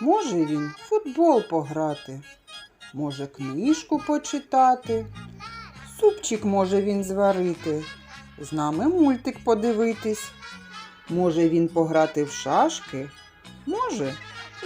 Може він футбол пограти, може книжку почитати, супчик може він зварити, з нами мультик подивитись. Може він пограти в шашки, може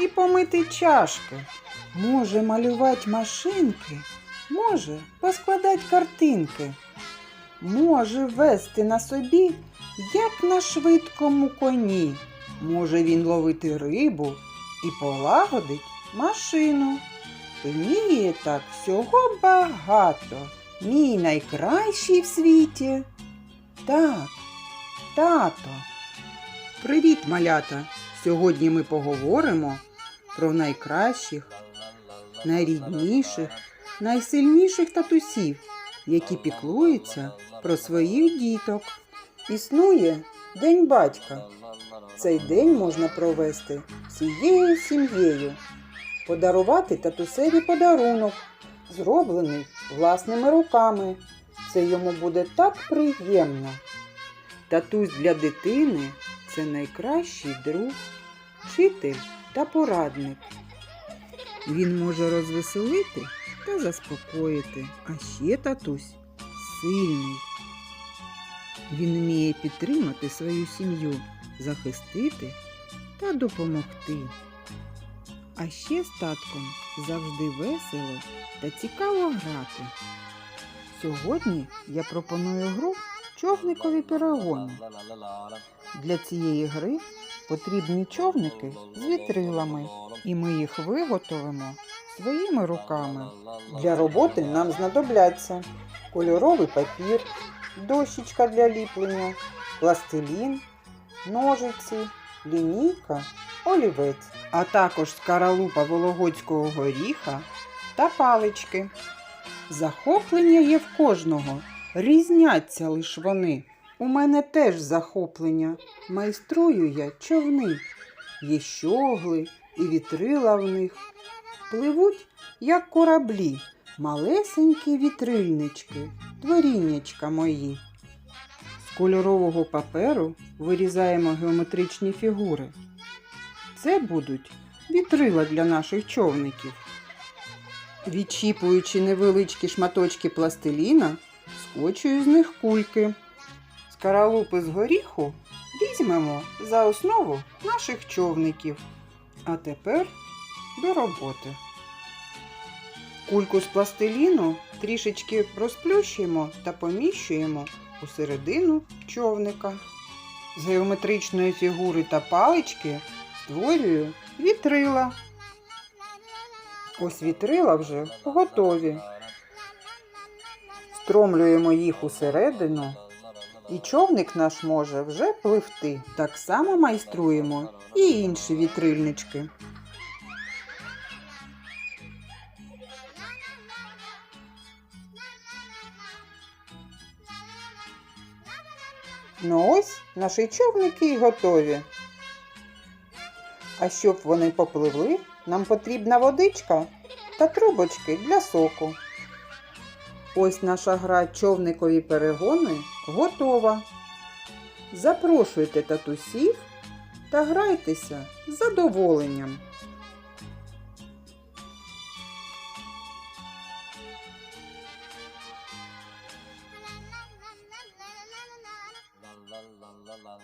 і помити чашки, може малювати машинки, може поскладати картинки, може вести на собі, як на швидкому коні. Може він ловити рибу і полагодить машину. Вміє так всього багато. Мій найкращий в світі. Так, тато. Привіт, малята! Сьогодні ми поговоримо про найкращих, найрідніших, найсильніших татусів, які піклуються про своїх діток. Існує День батька. Цей день можна провести всією сім'єю, подарувати татусеві подарунок, зроблений власними руками. Це йому буде так приємно. Татусь для дитини це найкращий друг, вчитель та порадник. Він може розвеселити та заспокоїти, а ще татусь сильний. Він вміє підтримати свою сім'ю, захистити та допомогти. А ще з татком завжди весело та цікаво грати. Сьогодні я пропоную гру човникові перегони. Для цієї гри потрібні човники з вітрилами, і ми їх виготовимо своїми руками. Для роботи нам знадобляться кольоровий папір, дощечка для ліплення, пластилін, ножиці, лінійка, олівець, а також скаралупа вологодського горіха та палички. Захоплення є в кожного, різняться лиш вони. У мене теж захоплення. Майструю я човни. Є щогли і вітрила в них. Пливуть, як кораблі, малесенькі вітрильнички, творіннячка мої. З кольорового паперу вирізаємо геометричні фігури. Це будуть вітрила для наших човників. Відчіпуючи невеличкі шматочки пластиліна, скочую з них кульки. Скаралупи з горіху візьмемо за основу наших човників. А тепер до роботи. Кульку з пластиліну трішечки розплющуємо та поміщуємо у середину човника. З геометричної фігури та палички створюю вітрила. Ось вітрила вже готові. Встромлюємо їх усередину, і човник наш може вже пливти. Так само майструємо і інші вітрильнички. Ну ось наші човники й готові. А щоб вони попливли, нам потрібна водичка та трубочки для соку. Ось наша гра човникові перегони готова. Запрошуйте татусів та грайтеся з задоволенням.